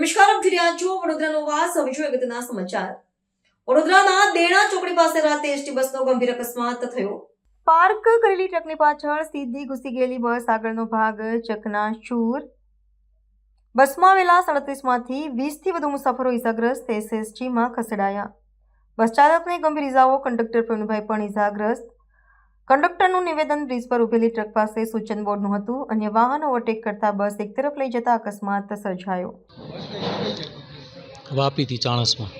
રહ્યા છો વડોદરાનો વાસ. હવે જોઈએ અગત્યના સમાચાર. વડોદરાના દેણા ચોકડી પાસે રાતે એસટી બસનો ગંભીર અકસ્માત થયો. પાર્ક કરેલી ટ્રકની પાછળ સીધી ઘૂસી ગયેલી બસ આગળનો ભાગ ચકનાચૂર બસમાં આવેલા સાડત્રીસમાંથી વીસથી વધુ મુસાફરો ઇજાગ્રસ્ત એસએસજીમાં ખસેડાયા. બસ ચાલકને ગંભીર ઇજાઓ કંડક્ટર પ્રવીણભાઈ પણ ઇજાગ્રસ્ત કંડક્ટરનું નિવેદન બ્રિજ પર ઉભેલી ટ્રક પાસે સૂચન બોર્ડનું હતું. અને વાહન ઓવરટેક કરતા બસ એક તરફ લઈ જતા અકસ્માત સર્જાયો. વાપીથી ચાણસમાં.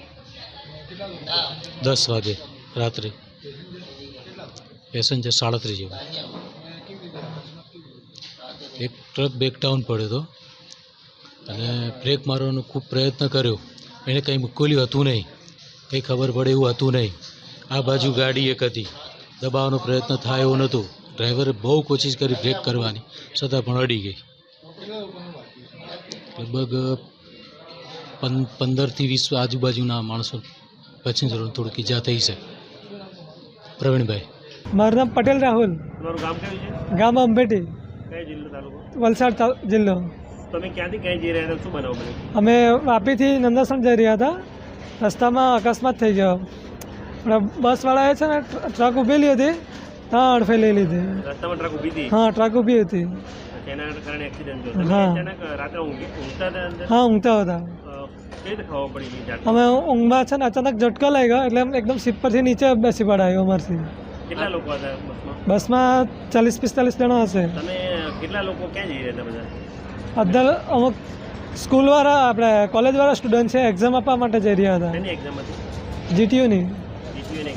દસ વાગે રાત્રે. પેસેન્જર સાડત્રીસ જેવું. એક ટ્રક બ્રેકડાઉન પડ્યો હતો. અને બ્રેક મારવાનો ખૂબ પ્રયત્ન કર્યો. એને કંઈ મૂકેલું હતું નહીં. કંઈ ખબર પડે એવું હતું નહીં. આ બાજુ ગાડી એક હતી. દબાવવાનો પ્રયત્ન થાય એવો નહોતો. ડ્રાઈવરે બહુ કોશિશ કરી બ્રેક કરવાની છતાં પણ અડી ગઈ. લગભગ પંદરથી વીસ આજુબાજુના માણસો પેસેન્જરોને થોડીક ઈજા થઈ છે. પ્રવીણભાઈ. મારું નામ પટેલ રાહુલ. ગામ ગામ અંબેટી. કયો જિલ્લો તાલુકો? વલસાડ જિલ્લો. તમે ક્યાંથી ક્યાં જઈ રહ્યા શું બનાવ અમે વાપીથી નંદાસણ જઈ રહ્યા હતા. રસ્તામાં અકસ્માત થઈ ગયો. આપણે બસવાળાએ છે ને ટ્રક ઊભેલી હતી ત્યાં અડફે લઈ લીધી હા ટ્રક ઊભી હતી. હા. ઊંઘતા હતા? અમે ઊંઘમાં છે ને અચાનક ઝટકો લાગ્યો એટલે એકદમ સીટ પરથી નીચે બેસી પડાયો અમારથી. કેટલા લોકો હતા બસમાં? ચાલીસ પિસ્તાલીસ જણા હશે. તમે કેટલા લોકો ક્યાં જઈ રહ્યા બધા? અધર અમુક સ્કૂલવાળા આપણે કોલેજવાળા સ્ટુડન્ટ છે એક્ઝામ આપવા માટે જઈ રહ્યા હતી? જીટીયુની.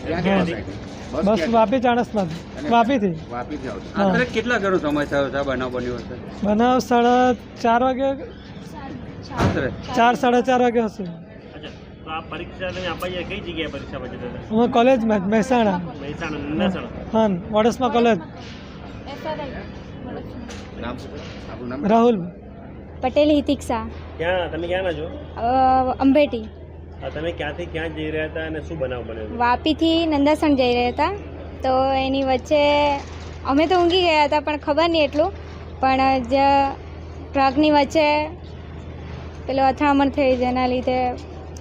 બસ વાપી ચાણસમાંથી વાપીથી વાપીથી આવશે. કેટલા ઘણો સમય થયો છે બનાવ બન્યો હશે? બનાવ સાડા ચાર વાગે આશરે ચાર સાડા ચાર વાગે હશે. હું કોલેજમાં મહેસાણા. હા વડોસમાં કોલેજ રાહુલ. પટેલ હિતિક્ષા. ક્યાં? તમે ક્યાંના છો? અંબેટી. તમે ક્યાંથી ક્યાં જઈ રહ્યા હતા અને શું બનાવ બન્યો વાપીથી નંદાસણ જઈ રહ્યા હતા. તો એની વચ્ચે અમે તો ઊંઘી ગયા હતા પણ ખબર નહીં એટલું. પણ જે ટ્રકની વચ્ચે પેલો અથડામણ થઈ જેના લીધે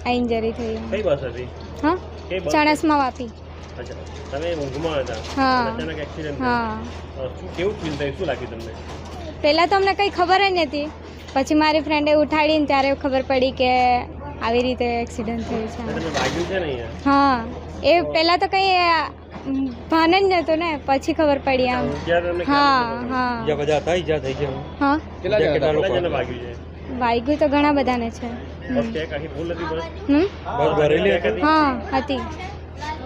આ ઇન્જરી થઈ. કઈ બસ હતી? હા? ચણસમાં વાપી. તમે ઊંઘમાં હતા? હા. અચાનક એક્સિડન્ટ હા. શું કેવું ફીલ થયું? શું લાગ્યું તમને? પહેલાં તો અમને કંઈ ખબર જ નથી પછી મારી ફ્રેન્ડે ઉઠાડીને ત્યારે ખબર પડી કે આવી રીતે એક્સિડન્ટ થયું છે. હા એ પહેલાં તો કંઈ ભાન જ નહોતું ને પછી ખબર પડી આમ. હા હા. વાગ્યું તો ઘણા બધાને છે. હા હતી.